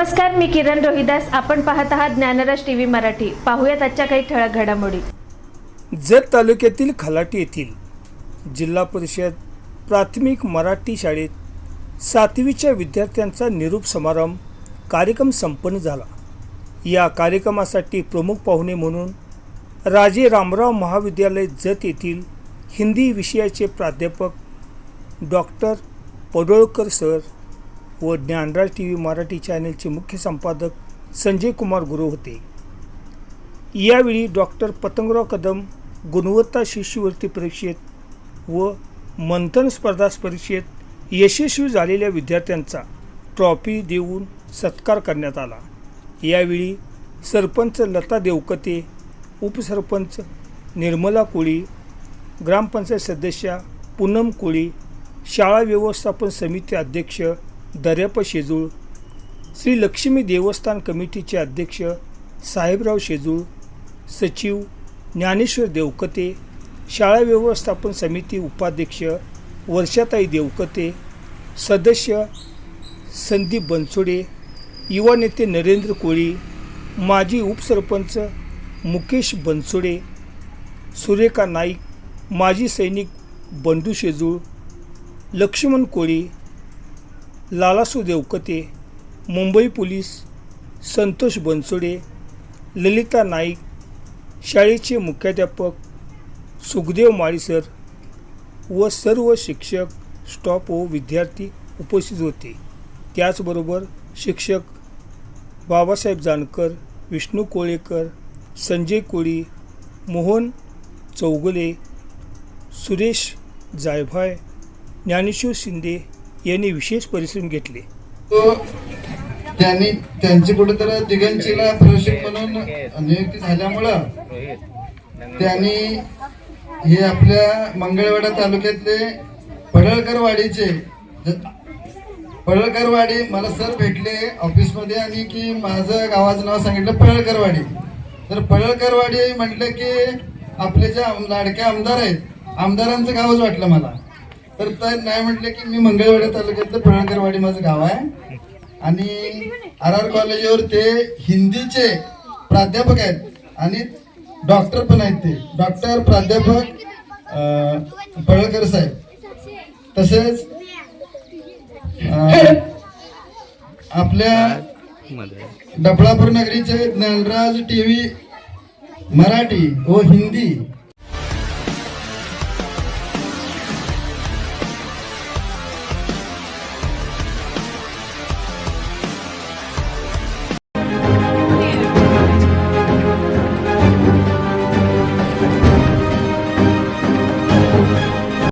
नमस्कार मी किरण रोहिदास. आपण पाहत आहात ज्ञानराज टी व्ही मराठी. पाहूयात आजच्या काही ठळक घडामोडी. जत तालुक्यातील खलाटी येथील जिल्हा परिषद प्राथमिक मराठी शाळेत सातवीच्या विद्यार्थ्यांचा निरूप समारंभ कार्यक्रम संपन्न झाला. या कार्यक्रमासाठी प्रमुख पाहुणे म्हणून राजे रामराव महाविद्यालय जत येथील हिंदी विषयाचे प्राध्यापक डॉक्टर पडोळकर सर व ज्ञानराज टी व्ही मराठी चॅनलचे मुख्य संपादक संजय कुमार गुरु होते. यावेळी डॉक्टर पतंगराव कदम गुणवत्ता शिष्यवृत्ती परीक्षेत व मंथन स्पर्धा परीक्षेत यशस्वी झालेल्या विद्यार्थ्यांचा ट्रॉफी देऊन सत्कार करण्यात आला. यावेळी सरपंच लता देवकते उपसरपंच निर्मला कोळी ग्रामपंचायत सदस्या पूनम कोळी शाळा व्यवस्थापन समिती अध्यक्ष दर्याप शेजूळ श्री लक्ष्मी देवस्थान कमिटीचे अध्यक्ष साहेबराव शेजूळ सचिव ज्ञानेश्वर देवकते शाळा व्यवस्थापन समिती उपाध्यक्ष वर्षाताई देवकते सदस्य संदीप बनसोडे युवा नेते नरेंद्र कोळी माजी उपसरपंच मुकेश बनसोडे सुरेखा नाईक माजी सैनिक बंडू शेजूळ लक्ष्मण कोळी लालासू देवकते मुंबई पोलीस संतोष बनसोडे ललिता नाईक शाळेचे मुख्याध्यापक सुखदेव माळीसर व सर्व शिक्षक स्टॉप व विद्यार्थी उपस्थित होते. त्याचबरोबर शिक्षक बाबासाहेब जानकर विष्णू कोळेकर संजय कोळी मोहन चौगुले सुरेश जायभाय ज्ञानेश्वर शिंदे यांनी विशेष परिश्रम घेतले. तो त्यांनी त्यांची कुठेतरी दिगंचीला प्रशिक्षक म्हणून नियुक्ती झाल्यामुळं त्यांनी हे आपल्या मंगळवेढा तालुक्यातले पडळकरवाडीचे पडळकरवाडी मला सर भेटले ऑफिसमध्ये आणि की माझं गावाचं नाव सांगितलं पडळकरवाडी. तर पडळकरवाडी म्हटलं की आपले जे आम- लाडके आमदार आहेत आमदारांचं गावच वाटलं मला. तर तर नाही म्हटलं की मी मंगळवाडी तालुक्यातलं पडळकरवाडी माझं गाव आहे. आणि आर आर कॉलेजवर ते हिंदीचे प्राध्यापक आहेत आणि डॉक्टर पण आहेत ते. डॉक्टर प्राध्यापक पळकर साहेब. तसेच आपल्या डफळापूर नगरीचे ज्ञानराज टीव्ही मराठी व हिंदी